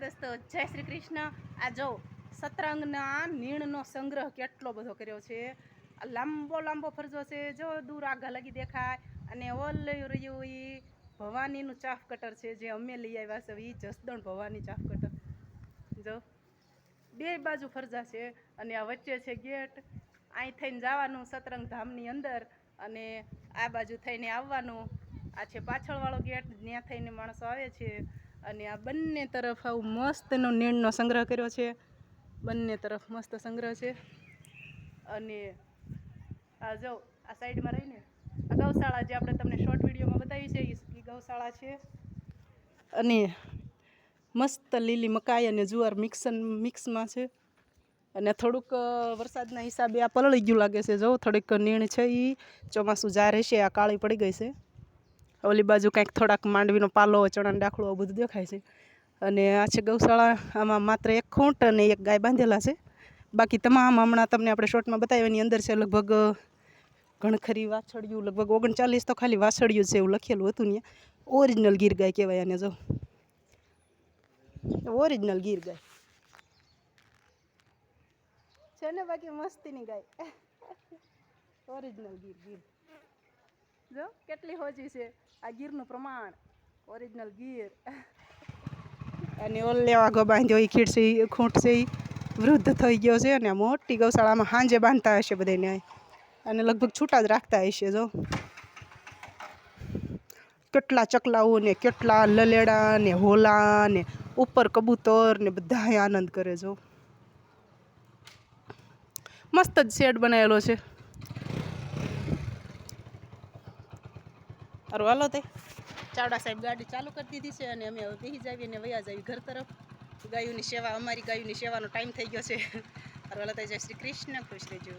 દોસ્તો જય શ્રી કૃષ્ણ. આ જો સતરંગના નીણનો સંગ્રહ કેટલો બધો કર્યો છે. લાંબો લાંબો ફરજો છે. જો દૂર આગળ લગી દેખાય. અને ઓલું રહ્યું એ ભવાનીનું ચાફ કટર છે, જે અમે લઈ આવ્યા છે એ જસદણ ભવાની ચાફ કટર. જો બે બાજુ ફરજા છે અને આ વચ્ચે છે ગેટ. અહીં થઈને જવાનું સતરંગ ધામની અંદર અને આ બાજુ થઈને આવવાનું. આ છે પાછળવાળો ગેટ ત્યાં થઈને માણસો આવે છે. અને આ બંને તરફ આવું મસ્તનો નીણનો સંગ્રહ કર્યો છે. બંને તરફ મસ્ત સંગ્રહ છે. અને આ જો, આ સાઈડમાં રહીને આ ગૌશાળા જે આપણે તમને શોર્ટ વિડીયોમાં બતાવી છે એ ગૌશાળા છે. અને મસ્ત લીલી મકાઈ અને જુવાર મિક્સન, મિક્સમાં છે. અને થોડુંક વરસાદના હિસાબે આ પલળી ગયું લાગે છે. જો, થોડીક નીણ છે એ ચોમાસું જા રહેશે, આ કાળી પડી ગઈ છે. ઓલી બાજુ કાંઈક થોડાક માંડવીનો પાલો, ચણાનો ડાખલો બધું દેખાય છે. અને આ છે ગૌશાળા, આમાં માત્ર એક ખૂંટ અને એક ગાય બાંધેલા છે. બાકી તમામ હમણાં તમને આપણે શોર્ટમાં બતાવ્યાની અંદર છે લગભગ ઘણખરી વાછળિયું લગભગ ઓગણચાલીસ તો ખાલી વાછળિયું છે એવું લખેલું હતું ને ઓરિજિનલ ગીર ગાય કહેવાય આને જો. ઓરિજિનલ ગીર ગાય. છે ને બાકી મસ્તીની ગાય. ઓરિજિનલ ગીર ગીર. જો, કેટલી હોજી છે? આ ગીરનું પ્રમાણ ઓરિજિનલ ગીર. અને ઓલ લેવા ગો બાંધ્યો એ ખીડ છે વૃદ્ધ થઈ ગયો છે અને મોટી ગૌશાળામાં હાંજે બાંધતા હશે બધાને. અને લગભગ છૂટા જ રાખતા હશે, જો. કેટલા ચકલાઓ ને કેટલા લલેડા ને હોલા ને ઉપર કબૂતર ને બધા આનંદ કરે, જો. મસ્ત જ શેડ બનાવેલો છે. સારું હાલો તે. ચાવડા સાહેબ ગાડી ચાલુ કરી દીધી છે અને અમે હવે બેસી જાવી અને વયા જાવી ઘર તરફ. ગાયોની સેવા, અમારી ગાયોની સેવાનો ટાઈમ થઈ ગયો છે. અરવાલો હાલો તે, જય શ્રી કૃષ્ણ, ખુશ રહેજો.